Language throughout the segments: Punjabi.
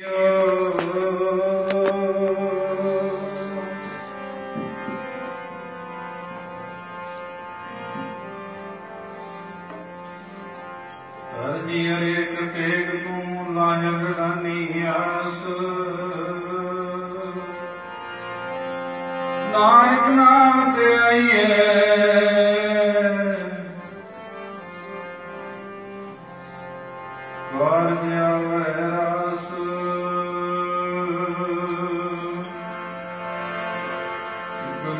Yo.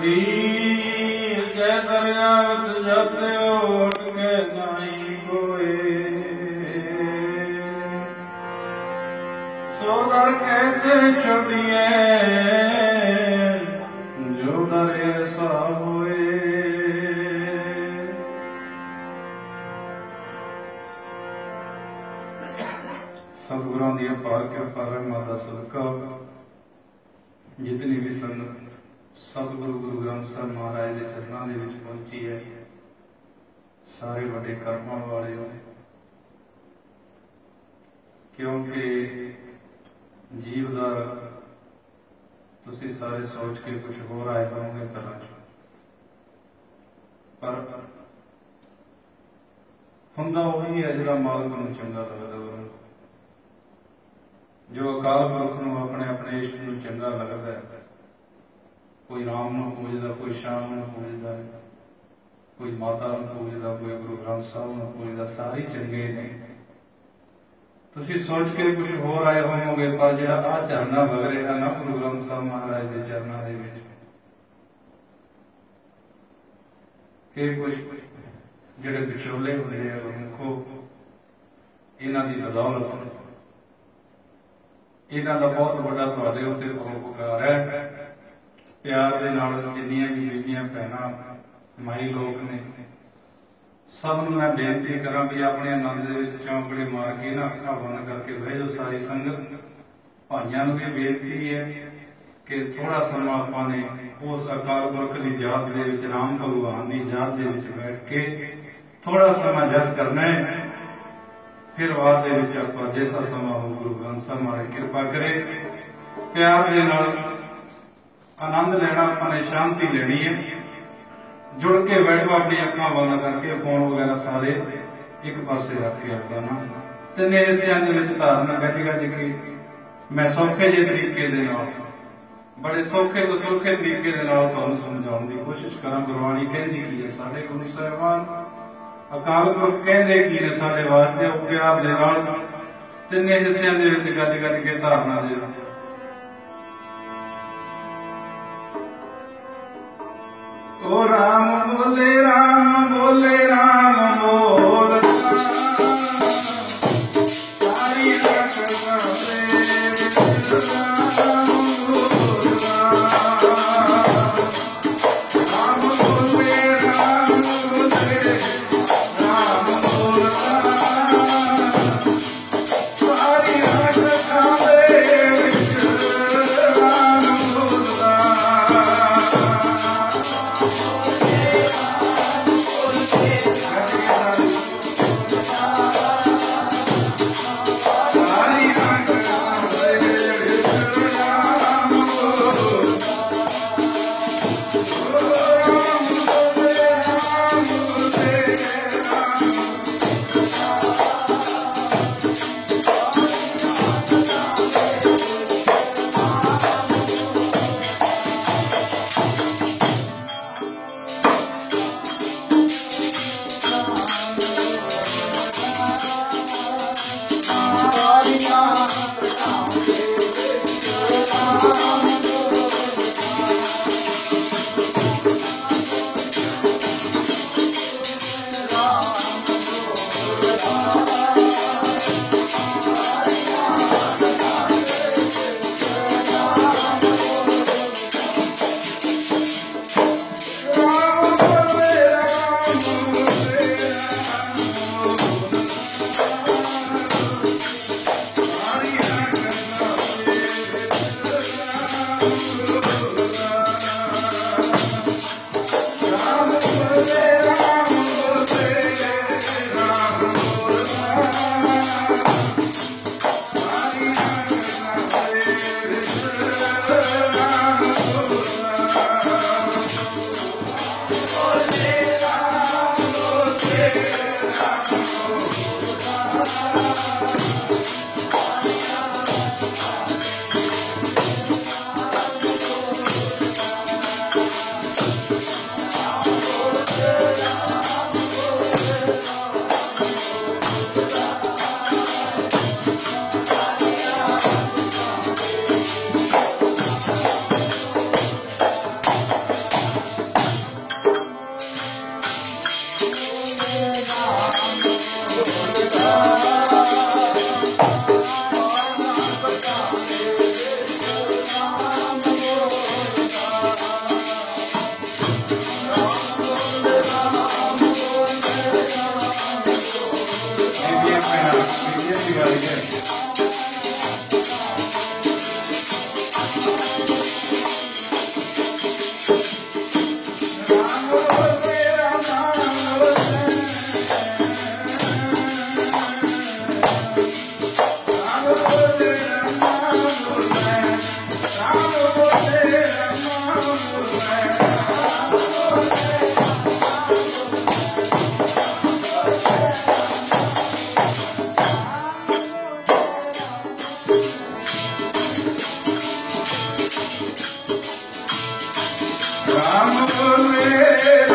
ਕਬੀਰ ਕੇ ਦਰਿਆਵਤ ਜਤ ਓਟ ਕੇ ਨਾਈ ਹੋਏ ਸੋ ਦਰ ਕੈਸੇ ਛੁਟਿਏ, ਜੋ ਦਰ ਐਸਾ ਹੋਏ। ਸਤਿਗੁਰਾਂ ਦੀ ਅਪਾਰ ਕਿਰਪਾ ਰਹਿਮਤ ਦਾ ਸਦਕਾ ਜਿਤਨੀ ਵੀ ਸੰਗਤ ਸਤਿਗੁਰੂ ਗੁਰੂ ਗ੍ਰੰਥ ਸਾਹਿਬ ਮਹਾਰਾਜ ਦੇ ਚਰਨਾਂ ਦੇ ਵਿੱਚ ਪਹੁੰਚੀ ਹੈ। ਸਾਰੇ ਵੱਡੇ ਕਰਮਾਂ ਵਾਲੇ ਹੋ ਕਿਉਂਕਿ ਜੀਵ ਦਾ ਤੁਸੀਂ ਸਾਰੇ ਸੋਚ ਕੇ ਕੁਝ ਹੋਰ ਆਏ ਹੋਵੋਗੇ ਪਹਿਲਾਂ ਪਰ ਹੁੰਦਾ ਉਹੀ ਹੈ ਜਿਹੜਾ ਮਾਲਕ ਨੂੰ ਚੰਗਾ ਲੱਗਦਾ ਉਹਨੂੰ। ਜੋ ਅਕਾਲ ਪੁਰਖ ਨੂੰ ਆਪਣੇ ਆਪਣੇ ਇਸ਼ਟ ਨੂੰ ਚੰਗਾ ਲੱਗਦਾ ਹੈ। ਕੋਈ ਰਾਮ ਨੂੰ ਪੂਜਦਾ, ਕੋਈ ਸ਼ਾਮ ਨੂੰ ਪੂਜਦਾ, ਕੋਈ ਮਾਤਾ ਨੂੰ ਪੂਜਦਾ, ਕੋਈ ਗੁਰੂ ਗ੍ਰੰਥ ਸਾਹਿਬ ਨੂੰ ਪੂਜਦਾ, ਸਾਰੇ ਚੰਗੇ ਨੇ। ਤੁਸੀਂ ਸੋਚ ਕੇ ਕੁਝ ਹੋਰ ਆਏ ਹੋਏ ਹੋਗੇ ਪਰ ਜਿਹੜਾ ਆ ਚਰਨਾ ਵਗ ਰਿਹਾ ਨਾ ਗੁਰੂ ਗ੍ਰੰਥ ਸਾਹਿਬ ਮਹਾਰਾਜ ਦੇ ਚਰਨਾਂ ਦੇ ਵਿੱਚ ਕਿ ਕੁਝ ਜਿਹੜੇ ਵਿਛੋਲੇ ਹੁੰਦੇ ਆ ਉਹ ਇਹਨਾਂ ਦੀ ਬਦੌਲਤ, ਇਹਨਾਂ ਦਾ ਬਹੁਤ ਵੱਡਾ ਤੁਹਾਡੇ ਉੱਤੇ ਉਪਕਾਰ ਹੈ। ਪਿਆਰ ਦੇ ਨਾਲ ਜਿੰਨੀਆਂ ਵੀ ਬੀਬੀਆਂ ਭੈਣਾਂ, ਮਾਈ ਲੋਕ ਨੇ। ਸਭ ਨੂੰ ਮੈਂ ਬੇਨਤੀ ਕਰਾਂ ਵੀ ਆਪਣੇ ਆਨੰਦ ਦੇ ਵਿੱਚ ਚੌਂਕੜੇ ਮਾਰ ਕੇ ਨਾ ਅੱਖਾਂ ਬੰਦ ਕਰਕੇ ਬਹਿ ਜਾਓ ਸਾਰੀ ਸੰਗਤ। ਭਾਈਆਂ ਨੂੰ ਵੀ ਬੇਨਤੀ ਹੈ ਕਿ ਥੋੜਾ ਸਮਾਂ ਆਪਾਂ ਨੇ ਉਸ ਅਕਾਲ ਪੁਰਖ ਦੀ ਯਾਦ ਦੇ ਵਿੱਚ, ਰਾਮ ਭਗਵਾਨ ਦੀ ਯਾਦ ਦੇ ਵਿੱਚ ਬੈਠ ਕੇ ਥੋੜਾ ਸਮਾਂ ਜਸ ਕਰਨਾ ਹੈ। ਫਿਰ ਬਾਅਦ ਦੇ ਵਿੱਚ ਆਪਾਂ ਜੈਸਾ ਸਮਾਂ ਹੋ ਗੁਰੂ ਗ੍ਰੰਥ ਸਾਹਿਬ ਮਹਾਰਾਜ ਕਿਰਪਾ ਕਰੇ। ਪਿਆਰ ਦੇ ਨਾਲ ਆਨੰਦ ਲੈਣਾ ਆਪਾਂ ਨੇ, ਸ਼ਾਂਤੀ ਲੈਣੀ ਹੈ। ਜੁੜ ਕੇ ਬੈਠੋ ਆਪਣੀ ਅੱਖਾਂ ਬੰਦ ਕਰਕੇ ਫੋਨ ਵਗੈਰਾ ਸਾਰੇ ਇੱਕ ਪਾਸੇ ਰੱਖ ਕੇ ਆਪਾਂ ਨਾ। ਤਿੰਨੇ ਹਿੱਸਿਆਂ ਦੇ ਵਿੱਚ ਧਾਰਨਾ ਗੱਜ ਗੱਜ ਮੈਂ ਸੌਖੇ ਜਿਹੇ ਤਰੀਕੇ ਦੇ ਨਾਲ, ਬੜੇ ਸੌਖੇ ਤੋਂ ਸੌਖੇ ਤਰੀਕੇ ਦੇ ਨਾਲ ਤੁਹਾਨੂੰ ਸਮਝਾਉਣ ਦੀ ਕੋਸ਼ਿਸ਼ ਕਰਾਂ। ਗੁਰਬਾਣੀ ਕਹਿੰਦੀ ਕੀ ਹੈ, ਸਾਡੇ ਗੁਰੂ ਸਾਹਿਬਾਨ ਅਕਾਲ ਪੁਰਖ ਕਹਿੰਦੇ ਕੀ ਨੇ, ਸਾਡੇ ਵਾਸਤੇ ਉਹ ਪਿਆਰ ਦੇ ਨਾਲ ਤਿੰਨੇ ਹਿੱਸਿਆਂ ਦੇ ਵਿੱਚ ਗੱਜ ਗੱਜ ਕੇ ਧਾਰਨਾ ਦੇ राम बोले राम बोले राम बोल Ram sigara, sigara, sigara. Ram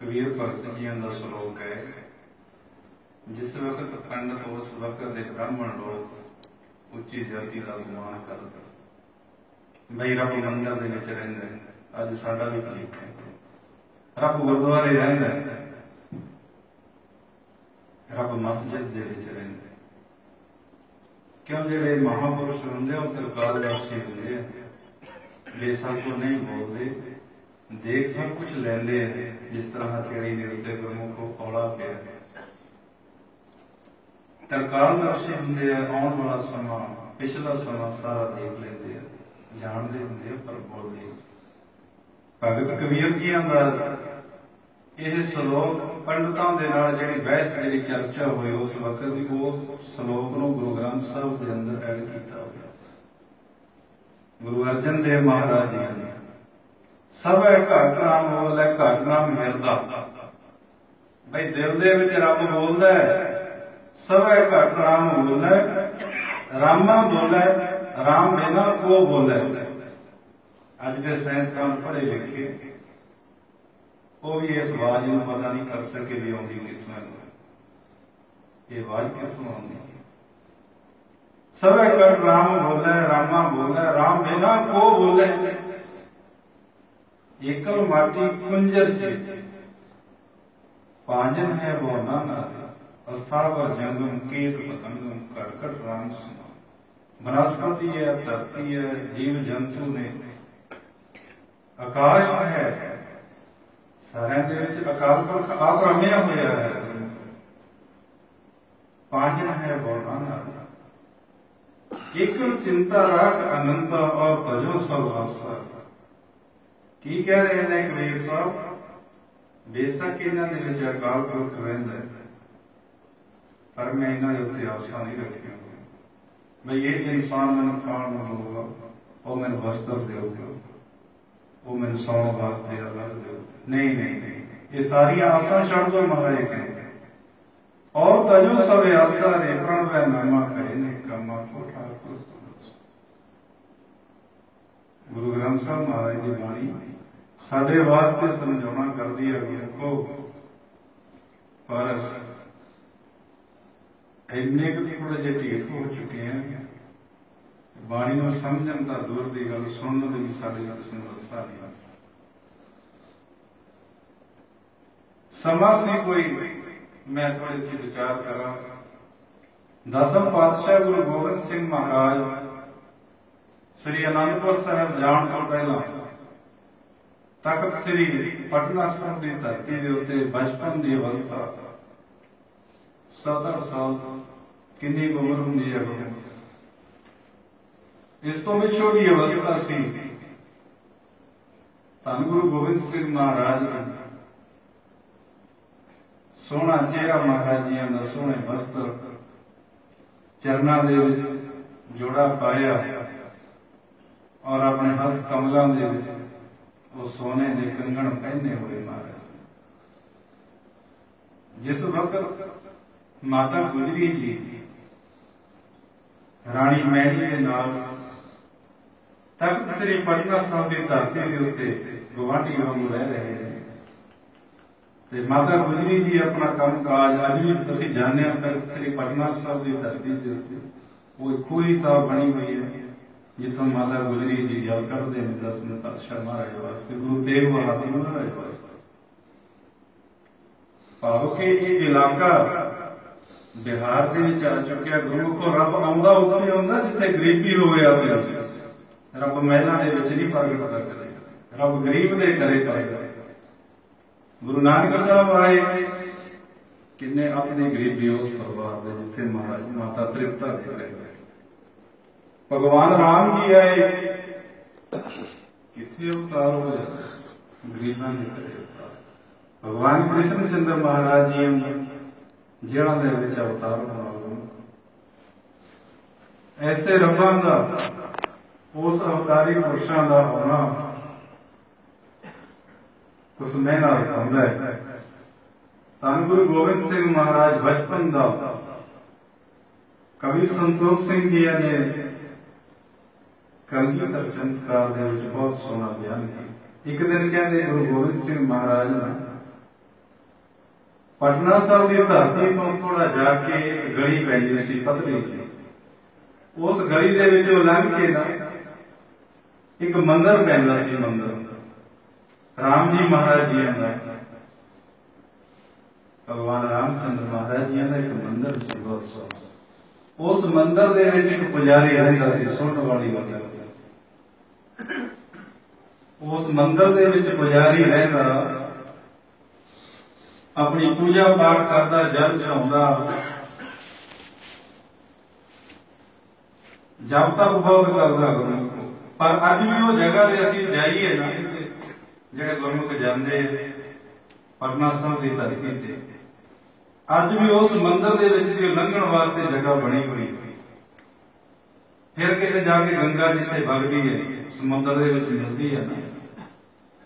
Kabir ਭਗਤ ਜੀਆਂ ਦਾ ਸ਼ਲੋਕ ਹੈ। ਜਿਸ ਵਕਤ ਪੰਡਤ ਉਸ ਵਕਤ ਦੇ ਬ੍ਰਾਹਮਣ ਲੋਕ ਉੱਚੀ ਜਾਤੀ ਦਾ ਗੁਮਾਨ ਕਰਦੇ ਬਈ ਮੰਦਰ ਦੇ ਵਿੱਚ ਰਹਿੰਦੇ ਅੱਜ ਸਾਡਾ ਵੀ ਭਲੀਕ ਹੈ। ਰੱਬ ਗੁਰਦੁਆਰੇ ਰਹਿੰਦਾ ਰੱਬ ਮਸਜਿਦ ਦੇ ਵਿੱਚ ਰਹਿੰਦਾ ਕਿਉਂ ਜਿਹੜੇ ਮਹਾਪੁਰਸ਼ ਹੁੰਦੇ ਆ, ਉਹ ਤਰਕਾਲਦਾਸੀ ਹੁੰਦੇ ਆ। ਬੇਸਲ ਕੋ ਨਹੀਂ ਬੋਲਦੇ। ਦੇਖ ਸਭ ਕੁਝ ਲੈਂਦੇ ਆ, ਜਿਸ ਤਰ੍ਹਾਂ ਤੇਰੀ ਦੇ ਉੱਤੇ ਗੁਰਮੁਖੋ ਔਲਾ ਪਿਆ। ਤਰਕਾਲਦਾਸੀ ਹੁੰਦੇ ਆ, ਆਉਣ ਵਾਲਾ ਸਮਾਂ, ਪਿਛਲਾ ਸਮਾਂ ਸਾਰਾ ਦੇਖ ਲੈਂਦੇ ਆ, ਜਾਣਦੇ ਹੁੰਦੇ ਆ, ਪਰ ਬੋਲਦੇ ਭਗਤ ਕਬੀਰ ਜੀ ਦਾ, ਇਹ ਸ਼ਲੋਕ ਪੰਡਤਾਂ ਦੇ ਨਾਲ ਜਿਹੜੀ ਬਹਿਸ ਜਿਹੜੀ ਚਰਚਾ ਹੋਈ, ਉਸ ਵਕਤ ਉਹ ਸ਼ਲੋਕ ਨੂੰ ਗੁਰੂ ਗ੍ਰੰਥ ਸਾਹਿਬ ਦੇ ਅੰਦਰ ਐਡ ਕੀਤਾ ਹੋਇਆ। ਗੁਰੂ ਅਰਜਨ ਦੇਵ ਮਹਾਰਾਜ ਜੀ ਨੇ ਸਭੈ ਘਟ ਨਾਮ ਬੋਲੇ ਘਟ ਨਾਮ ਹਿਰਦਾ ਬਈ ਦਿਲ ਦੇ ਵਿੱਚ ਰੱਬ ਬੋਲਦਾ ਹੈ, ਸਭੈ ਘਟ ਨਾਮ ਬੋਲੇ ਰਾਮਾ ਬੋਲੇ ਰਾਮ ਬਿਨਾ ਕੋ ਬੋਲੇ ਅੱਜ ਦੇ ਸਾਇੰਸਦਾਨ ਪੜ੍ਹੇ ਲਿਖੇ ਉਹ ਵੀ ਇਸ ਆਵਾਜ਼ ਨੂੰ ਪਤਾ ਨਹੀਂ ਕਰ ਸਕੇ ਵੀ ਆਉਂਦੀ ਕਿੱਥੋਂ ਹੈ। ਇਹ ਆਵਾਜ਼ ਕਿੱਥੋਂ ਆਉਂਦੀ ਹੈ? ਸਭੇ ਰਾਮ ਬੋਲੇ ਰਾਮਾ ਬੋਲੇ ਰਾਮ ਬਿਨਾ ਕੋ ਬੋਲੇ ਇਕਲ ਮਾਟੀ ਖੁੰਜਰ ਜੀ ਪਾਂਜਨ ਹੈ ਬੋ ਨਾਨਾ ਅਸਥਾਵਰ ਜੰਗਮ ਕੀਟ ਪਤੰਗਮ ਕੜਕਟ ਰਾਮ ਸੁਨਾ ਬਨਸਪਤੀ ਹੈ ਧਰਤੀ ਹੈ ਜੀਵ ਜੰਤੂ ਨੇ ਆਕਾਸ਼ ਹੈ ਸਾਰਿਆਂ ਦੇ ਵਿੱਚ ਅਕਾਲ ਪੁਰਖ ਆਪ ਰਮਿਆ ਹੋਇਆ ਹੈ ਪਾਹਨ ਹੈ ਬੋਲਾਨਾ ਇਕਲ ਚਿੰਤਾ ਰੱਖ ਅਨੰਤ ਔਰ ਭਜੋ ਸਭ ਆਸਾ ਕੀ ਕਹਿ ਰਹੇ ਨੇ ਕਬੀਰ ਸਾਹਿਬ ਬੇਸ਼ੱਕ ਇਹਨਾਂ ਦੇ ਵਿੱਚ ਅਕਾਲ ਪੁਰਖ ਰਹਿੰਦਾ ਹੈ ਪਰ ਮੈਂ ਇਹਨਾਂ ਦੇ ਉੱਤੇ ਆਸਾ ਨਹੀਂ ਰੱਖੀ ਮੈਂ ਇਹ ਇਨਸਾਨ ਮੈਨੂੰ ਖਾਣ ਨੂੰ ਹੋਊਗਾ ਉਹ ਮੈਨੂੰ ਵਸਤਰ ਦੇਊਗਾ ਉਹ ਮੈਨੂੰ ਸੌਣ ਵਾਸਤੇ ਅਲੱਗ ਦਿਓ ਨਹੀਂ ਨਹੀਂ ਨਹੀਂ ਇਹ ਸਾਰੀਆਂ ਆਸਾਂ ਛੱਡ ਦੋ ਮਹਾਰਾਜ ਕਹਿੰਦੇ ਔਰ ਤਜੋ ਸਵੇ ਆਸਾ ਰੇ ਪ੍ਰਣ ਵੈ ਨਾਮਾ ਕਰੇ ਨੇ ਕਮਾ ਸਾਡੇ ਵਾਸਤੇ ਸਮਝਾਉਣਾ ਕਰਦੀ ਹੈ ਕਿ ਦੇਖੋ ਪਰ ਇੰਨੇ ਕੁ ਥੋੜੇ ਜਿਹੇ ਢੀਠ ਹੋ ਚੁੱਕੇ ਆ। ਬਾਣੀ ਨੂੰ ਸਮਝਣ ਤਾਂ ਦੂਰ ਦੀ ਗੱਲ, ਸੁਣਨ ਦੀ ਵੀ ਸਾਡੇ ਨਾਲ ਸਮਰੱਥਾ ਨਹੀਂ ਸਮਾਂ ਸੀ ਕੋਈ, ਮੈਂ ਥੋੜੇ ਸੀ ਵਿਚਾਰ ਕਰਾਂ। ਦਸਮ ਪਾਤਸ਼ਾਹ ਗੁਰੂ ਗੋਬਿੰਦ ਸਿੰਘ ਮਹਾਰਾਜ, ਸ੍ਰੀ ਅਨੰਦਪੁਰ ਸਾਹਿਬ ਜਾਣ ਤੋਂ ਪਹਿਲਾਂ ਤਖਤ ਸ੍ਰੀ ਪਟਨਾ ਸਾਹਿਬ ਦੀ ਧਰਤੀ ਦੇ ਉੱਤੇ ਬਚਪਨ ਦੀ ਅਵਸਥਾ ਸੱਤ ਸਾਲ ਕਿੰਨੀ ਉਮਰ ਹੁੰਦੀ ਹੈ ਇਸ ਤੋਂ ਵੀ ਛੋਟੀ ਅਵਸਥਾ ਸੀ। ਧੰਨ ਗੁਰੂ ਗੋਬਿੰਦ ਸਿੰਘ ਮਹਾਰਾਜ ਨੇ ਸੋਹਣਾ ਚਿਹਰਾ ਮਹਾਰਾਜ ਜੀਆਂ ਦਾ ਸੋਹਣੇ ਵਸਤਰ ਚਰਨਾਂ ਦੇ ਵਿੱਚ ਜੋੜਾ ਪਾਇਆ ਔਰ ਆਪਣੇ ਹੱਥ ਕਮਲਾਂ ਦੇ ਵਿੱਚ ਉਹ ਸੋਨੇ ਦੇ ਕੰਗਣ ਪਹਿਨੇ ਹੋਏ ਮਹਾਰਾਜ ਜਿਸ ਵਕਤ ਮਾਤਾ ਗੁਜਰੀ ਜੀ, ਰਾਣੀ ਮੈਣੀ ਦੇ ਨਾਲ ਤਖਤ ਸ੍ਰੀ ਪਟਨਾ ਸਾਹਿਬ ਦੀ ਧਰਤੀ ਦੇ ਉੱਤੇ ਗਵਾਂਢੀ ਵਾਂਗੂ ਰਹਿ ਰਹੇ ਨੇ। ਤੇ ਮਾਤਾ ਗੁਜਰੀ ਜੀ ਆਪਣਾ ਕੰਮ ਕਾਜ ਅੱਜ ਵੀ ਅਸੀਂ ਜਾਣਦੇ ਹਾਂ, ਤਖਤ ਸ੍ਰੀ ਪਟਨਾ ਸਾਹਿਬ ਦੀ ਧਰਤੀ ਦੇ ਉੱਤੇ ਉਹ ਖੂਹੀ ਸਾਹਿਬ ਬਣੀ ਹੋਈ ਹੈ। ਜਿੱਥੋਂ ਮਾਤਾ ਗੁਜਰੀ ਜੀ ਜਲ ਕਰਦੇ ਨੇ ਦਸਵੇਂ ਪਾਤਸ਼ਾਹ ਮਹਾਰਾਜ ਵਾਸਤੇ ਗੁਰੂ ਤੇਗ ਬਹਾਦਰ ਮਹਾਰਾਜ ਵਾਸਤੇ ਭਾਵ ਕਿ ਇਹ ਇਲਾਕਾ ਬਿਹਾਰ ਦੇ ਵਿੱਚ ਆ ਚੁੱਕਿਆ ਗੁਰੂ ਕੋ ਰੱਬ ਆਉਂਦਾ ਉੱਥੇ ਆਉਂਦਾ ਜਿੱਥੇ ਗਰੀਬੀ ਹੋਵੇ ਆਪੇ ਰੱਬ ਮਹਿਲਾਂ ਦੇ ਵਿੱਚ ਨਹੀਂ ਪ੍ਰਗਟ ਕਰਦੇ ਰੱਬ ਗਰੀਬ ਦੇ ਘਰੇ ਪਾਏਗਾ ਗੁਰੂ ਨਾਨਕ ਸਾਹਿਬ ਆਏ ਕਿੰਨੇ ਆਪਣੀ ਗਰੀਬੀ ਉਸ ਪਰਿਵਾਰ ਦੇ ਜਿੱਥੇ ਮਹਾਰਾਜ ਮਾਤਾ ਤ੍ਰਿਪਤਾ ਦੇ ਰਹੇ ਭਗਵਾਨ ਰਾਮ ਜੀ ਆਏ। ਕਿੱਥੇ ਅਵਤਾਰ ਹੋਇਆ ਗਰੀਬਾਂ ਦੇ ਘਰੇ ਭਗਵਾਨ ਕ੍ਰਿਸ਼ਨ ਚੰਦਰ ਮਹਾਰਾਜ ਜੀ ਜਿਹੜਾ ਦੇ ਵਿੱਚ ਅਵਤਾਰ ਹੋਣਾ ਐਸੇ ਰੱਬਾਂ ਦਾ, ਉਸ ਅਵਤਾਰੀ ਪੁਰਸ਼ਾਂ ਦਾ ਹੋਣਾ ਕੁਝ ਮਹਿਨਾ ਹੁੰਦਾ ਹੈ। ਧੰਨ ਗੁਰੂ ਗੋਬਿੰਦ ਸਿੰਘ ਮਹਾਰਾਜ ਬਚਪਨ ਦਾ। ਕਵੀ ਸੰਤੋਖ ਸਿੰਘ ਜੀ ਨੇ ਕਲਗੀਧਰ ਚੰਦਕਾਰ ਦੇ ਵਿੱਚ ਬਹੁਤ ਸੋਹਣਾ ਬਿਆਨ ਕੀਤਾ। ਇੱਕ ਦਿਨ ਕਹਿੰਦੇ, ਗੁਰੂ ਗੋਬਿੰਦ ਸਿੰਘ ਮਹਾਰਾਜ ਨੇ ਪਟਨਾ ਸਾਹਿਬ ਦੀ ਧਰਤੀ ਤੋਂ ਥੋੜਾ ਜਾ ਕੇ ਗਲੀ ਪੈਂਦੀ ਸੀ, ਪਤਲੀ ਜੀ ਉਸ ਗਲੀ ਦੇ ਵਿੱਚੋਂ ਲੰਘ ਕੇ ਨਾ ਇੱਕ ਮੰਦਰ ਪੈਂਦਾ ਸੀ ਮੰਦਰ। ਰਾਮ ਜੀ ਮਹਾਰਾਜ ਜੀ ਦਾ। ਭਗਵਾਨ ਰਾਮਚੰਦਰ ਮਹਾਰਾਜ ਜੀ ਦਾ ਇੱਕ ਮੰਦਰ ਸੀ, ਬਹੁਤ ਸੋਹਣਾ। ਉਸ ਮੰਦਰ ਦੇ ਵਿੱਚ ਇੱਕ ਪੁਜਾਰੀ ਰਹਿੰਦਾ ਸੀ ਸੁਣਨ ਵਾਲੀ ਗੱਲ ਉਸ ਮੰਦਰ ਦੇ ਵਿੱਚ ਪੁਜਾਰੀ ਰਹਿੰਦਾ, ਆਪਣੀ ਪੂਜਾ ਪਾਠ ਕਰਦਾ, ਜਲ ਚੜਾਉਂਦਾ ਜਪ ਤੱਕ ਬਹੁਤ ਕਰਦਾ ਗੁਰੂ। ਪਰ ਅੱਜ ਵੀ ਉਹ ਜਗ੍ਹਾ ਤੇ ਅਸੀਂ ਜਾਈਏ ਨਾ ਜਿਹੜੇ ਗੁਰਮੁਖ ਜਾਂਦੇ, ਪਟਨਾ ਸਾਹਿਬ ਦੀ ਧਰਤੀ ਤੇ। ਅੱਜ ਵੀ ਉਸ ਮੰਦਰ ਦੇ ਵਿੱਚ ਦੀ ਲੰਘਣ ਵਾਸਤੇ ਜਗ੍ਹਾ ਬਣੀ ਹੋਈ। ਫਿਰ ਕਿਤੇ ਜਾ ਕੇ ਗੰਗਾ ਜਿੱਥੇ ਵਗਦੀ ਹੈ ਸਮੁੰਦਰ ਦੇ ਵਿੱਚ ਮਿਲਦੀ ਹੈ ਨਾ।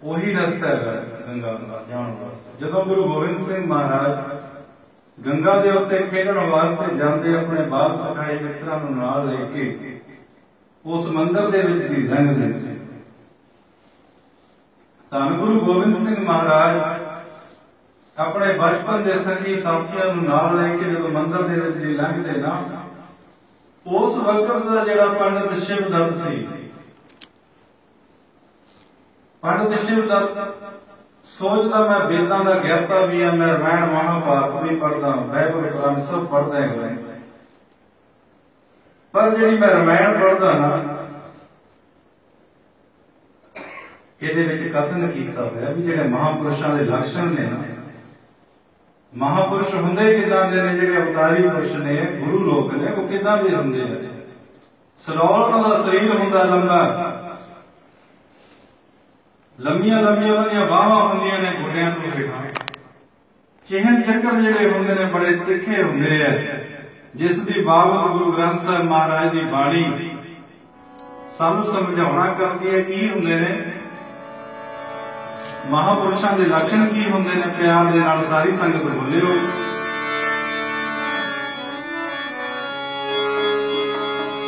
ਉਹੀ ਰਸਤਾ ਹੈ ਗੰਗਾ ਦਾ, ਜਾਣ ਵਾਸਤੇ। ਜਦੋਂ ਗੁਰੂ ਗੋਬਿੰਦ ਸਿੰਘ ਮਹਾਰਾਜ ਗੰਗਾ ਦੇ ਉੱਤੇ ਖੇਡਣ ਵਾਸਤੇ ਜਾਂਦੇ ਆਪਣੇ ਬਾਲ ਸਖਾਏ ਮਿੱਤਰਾਂ ਨੂੰ ਨਾਲ ਲੈ ਕੇ ਉਸ ਮੰਦਰ ਦੇ ਵਿੱਚ ਦੀ ਲੰਘਦੇ ਸੀ। ਤਾਂ ਗੁਰੂ ਗੋਬਿੰਦ ਸਿੰਘ ਮਹਾਰਾਜ ਆਪਣੇ ਬਚਪਨ ਦੇ ਸੰਗੀ ਸਾਥੀਆਂ ਨੂੰ ਨਾਲ ਲੈ ਕੇ ਜਦੋਂ ਮੰਦਰ ਦੇ ਵਿੱਚ ਦੀ ਲੰਘਦੇ ਨਾ, ਉਸ ਵਕਤ ਦਾ ਜਿਹੜਾ ਪੰਡਤ ਸ਼ਿਵਦੱਤ ਸੀ ਪੰਡਤ ਸ਼ਿਵਦੱਤ ਸੋਚਦਾ ਮੈਂ ਵੇਦਾਂ ਦਾ ਗਿਆਤਾ ਵੀ ਆ, ਮੈਂ ਰਾਮਾਇਣ ਮਹਾਭਾਰਤ ਵੀ ਪੜਦਾ ਬਾਈਬਲ ਕੁਰਾਨ ਸਭ ਪੜਦਾ ਹੈ ਪਰ ਜਿਹੜੀ ਮੈਂ ਰਾਮਾਇਣ ਪੜਦਾ ਨਾ ਇਹਦੇ ਵਿੱਚ ਕਥਨ ਕੀਤਾ ਹੋਇਆ ਵੀ ਜਿਹੜੇ ਮਹਾਪੁਰਸ਼ਾਂ ਦੇ ਲਕਸ਼ਣ ਨੇ ਨਾ, ਮਹਾਪੁਰਸ਼ ਹੁੰਦੇ ਕਿਦਾਂ ਦੇ ਨੇ, ਜਿਹੜੇ ਅਵਤਾਰੀ ਪੁਰਸ਼ ਨੇ, ਗੁਰੂ ਲੋਕ ਨੇ, ਉਹ ਕਿਦਾਂ ਦੇ ਹੁੰਦੇ ਨੇ? ਸਲੋਲ ਉਹਨਾਂ ਦਾ ਸਰੀਰ ਹੁੰਦਾ ਲੰਬਾ। ਲੰਮੀਆਂ ਲੰਮੀਆਂ ਉਹਦੀਆਂ ਬਾਹਾਂ ਹੁੰਦੀਆਂ ਨੇ ਘੋੜਿਆਂ ਤੋਂ ਹੇਠਾਂ ਚਿਹਨ ਚੱਕਰ ਜਿਹੜੇ ਹੁੰਦੇ ਨੇ ਬੜੇ ਤਿੱਖੇ ਹੁੰਦੇ ਆ। ਜਿਸ ਦੀ ਬਾਬਤ ਗੁਰੂ ਗ੍ਰੰਥ ਸਾਹਿਬ ਮਹਾਰਾਜ ਦੀ ਬਾਣੀ ਸਾਨੂੰ ਸਮਝਾਉਣਾ ਕਰਦੀ ਹੈ, ਕੀ ਹੁੰਦੇ ਨੇ? ਮਹਾਪੁਰਸ਼ਾਂ ਦੇ ਲੱਛਣ ਕੀ ਹੁੰਦੇ ਨੇ? ਪਿਆਰ ਦੇ ਨਾਲ ਸਾਰੀ ਸੰਗਤ ਬੋਲਿਓ।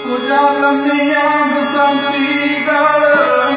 ਤੁਝਾ ਲੰਮੀਆਂ ਬਸੰਤੀ ਗਲ